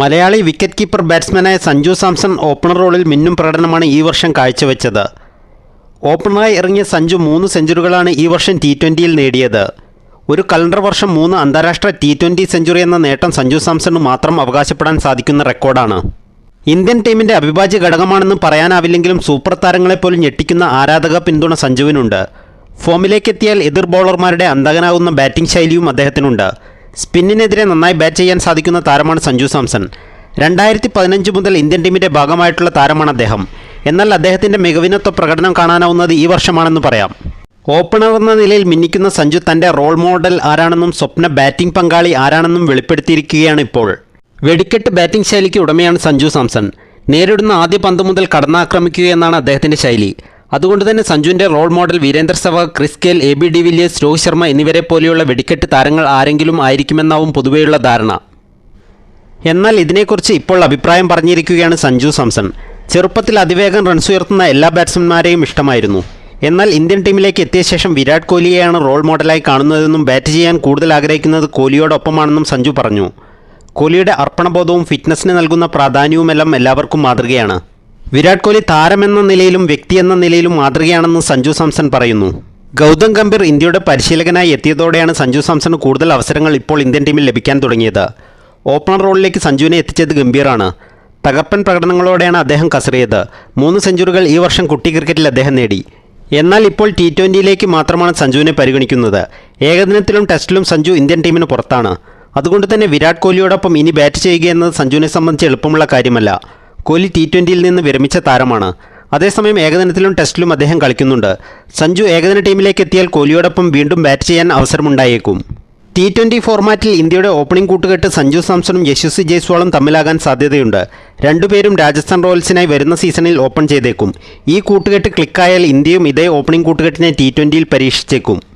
Malayali wicket keeper ബാറ്റ്സ്മാനായ Sanju Samson opener റോളിൽ മിന്നും പ്രകടനമാണ് ഈ വർഷം കാഴ്ചവെച്ചത്. ഓപ്പണറായി ഇറങ്ങിയ സഞ്ജു മൂന്ന് സെഞ്ചുറികളാണ് ഈ വർഷം ടി ട്വന്റിയിൽ നേടിയത്. ഒരു കലണ്ടർ വർഷം മൂന്ന് അന്താരാഷ്ട്ര ടി ട്വന്റി സെഞ്ചുറി എന്ന നേട്ടം സഞ്ജു സാംസണ് മാത്രം അവകാശപ്പെടാൻ സാധിക്കുന്ന റെക്കോർഡാണ് ഇന്ത്യൻ ടീമിന്റെ അവിഭാജ്യ ഘടകമാണെന്ന് പറയാനാവില്ലെങ്കിലും സൂപ്പർ താരങ്ങളെപ്പോലും ഞെട്ടിക്കുന്ന ആരാധക പിന്തുണ സഞ്ജുവിനുണ്ട്. ഫോമിലേക്കെത്തിയാൽ എതിർ ബോളർമാരുടെ അന്തകനാകുന്ന ബാറ്റിംഗ് ശൈലിയും അദ്ദേഹത്തിനുണ്ട്. സ്പിന്നിനെതിരെ നന്നായി ബാറ്റ് ചെയ്യാൻ സാധിക്കുന്ന താരമാണ് സഞ്ജു സാംസൺ. രണ്ടായിരത്തി പതിനഞ്ച് മുതൽ ഇന്ത്യൻ ടീമിന്റെ ഭാഗമായിട്ടുള്ള താരമാണ് അദ്ദേഹം. എന്നാൽ അദ്ദേഹത്തിന്റെ മികവിനൊത്ത പ്രകടനം കാണാനാവുന്നത് ഈ വർഷമാണെന്ന് പറയാം. ഓപ്പണർ എന്ന നിലയിൽ മിന്നിക്കുന്ന സഞ്ജു തന്റെ റോൾ മോഡൽ ആരാണെന്നും സ്വപ്ന ബാറ്റിംഗ് പങ്കാളി ആരാണെന്നും വെളിപ്പെടുത്തിയിരിക്കുകയാണ് ഇപ്പോൾ. വെടിക്കെട്ട് ബാറ്റിംഗ് ശൈലിക്ക് ഉടമയാണ് സഞ്ജു സാംസൺ. നേരിടുന്ന ആദ്യ പന്ത് മുതൽ കടന്നാക്രമിക്കുക എന്നാണ് അദ്ദേഹത്തിന്റെ ശൈലി. അതുകൊണ്ട് തന്നെ സഞ്ജുവിന്റെ role model Virender Sehwag Chris Gayle A B de Villiers Rohit Sharma എന്നിവരെ പോലെയുള്ള വെടിക്കെട്ട് താരങ്ങൾ ആരെങ്കിലും ആയിരിക്കുമെന്നാവും പൊതുവെയുള്ള ധാരണ. എന്നാൽ ഇതിനെക്കുറിച്ച് ഇപ്പോൾ അഭിപ്രായം പറഞ്ഞിരിക്കുകയാണ് സഞ്ജു സാംസൺ. ചെറുപ്പത്തിൽ അതിവേഗം റൺസ് ഉയർത്തുന്ന എല്ലാ ബാറ്റ്സ്മാൻമാരെയും ഇഷ്ടമായിരുന്നു. എന്നാൽ ഇന്ത്യൻ ടീമിലേക്ക് എത്തിയ ശേഷം വിരാട് കോഹ്ലിയെയാണ് റോൾ മോഡലായി കാണുന്നതെന്നും ബാറ്റ് ചെയ്യാൻ കൂടുതൽ ആഗ്രഹിക്കുന്നത് കോഹ്ലിയോടൊപ്പമാണെന്നും സഞ്ജു പറഞ്ഞു. കോഹ്ലിയുടെ അർപ്പണബോധവും ഫിറ്റ്നസിന് നൽകുന്ന പ്രാധാന്യവുമെല്ലാം എല്ലാവർക്കും മാതൃകയാണ്. വിരാട് കോഹ്ലി താരമെന്ന നിലയിലും വ്യക്തി എന്ന നിലയിലും മാതൃകയാണെന്ന് സഞ്ജു സാംസൺ പറയുന്നു. ഗൗതം ഗംഭീർ ഇന്ത്യയുടെ പരിശീലകനായി എത്തിയതോടെയാണ് സഞ്ജു സാംസണ് കൂടുതൽ അവസരങ്ങൾ ഇപ്പോൾ ഇന്ത്യൻ ടീമിൽ ലഭിക്കാൻ തുടങ്ങിയത്. ഓപ്പണർ റോളിലേക്ക് സഞ്ജുവിനെ എത്തിച്ചത് ഗംഭീറാണ്. തകർപ്പൻ പ്രകടനങ്ങളോടെയാണ് അദ്ദേഹം കസറിയത്. മൂന്ന് സെഞ്ചുറികൾ ഈ വർഷം കുട്ടി ക്രിക്കറ്റിൽ അദ്ദേഹം നേടി. എന്നാൽ ഇപ്പോൾ ടി ട്വന്റിയിലേക്ക് മാത്രമാണ് സഞ്ജുവിനെ പരിഗണിക്കുന്നത്. ഏകദിനത്തിലും ടെസ്റ്റിലും സഞ്ജു ഇന്ത്യൻ ടീമിന് പുറത്താണ്. അതുകൊണ്ട് തന്നെ വിരാട് കോഹ്ലിയോടൊപ്പം ഇനി ബാറ്റ് ചെയ്യുക എന്നത് സഞ്ജുവിനെ സംബന്ധിച്ച് എളുപ്പമുള്ള കാര്യമല്ല. കോഹ്ലി ടി ട്വന്റിയിൽ നിന്ന് വിരമിച്ച താരമാണ്. അതേസമയം ഏകദിനത്തിലും ടെസ്റ്റിലും അദ്ദേഹം കളിക്കുന്നുണ്ട്. സഞ്ജു ഏകദിന ടീമിലേക്ക് എത്തിയാൽ കോഹ്ലിയോടൊപ്പം വീണ്ടും ബാറ്റ് ചെയ്യാൻ അവസരമുണ്ടായേക്കും. ടി ട്വന്റി ഫോർമാറ്റിൽ ഇന്ത്യയുടെ ഓപ്പണിംഗ് കൂട്ടുകെട്ട് സഞ്ജു സാംസണും യശസ്വി ജയ്സ്വാളും തമ്മിലാകാൻ സാധ്യതയുണ്ട്. രണ്ടുപേരും രാജസ്ഥാൻ റോയൽസിനായി വരുന്ന സീസണിൽ ഓപ്പൺ ചെയ്തേക്കും. ഈ കൂട്ടുകെട്ട് ക്ലിക്കായാൽ ഇന്ത്യയും ഇതേ ഓപ്പണിംഗ് കൂട്ടുകെട്ടിനെ ടി ട്വന്റിയിൽ പരീക്ഷിച്ചേക്കും.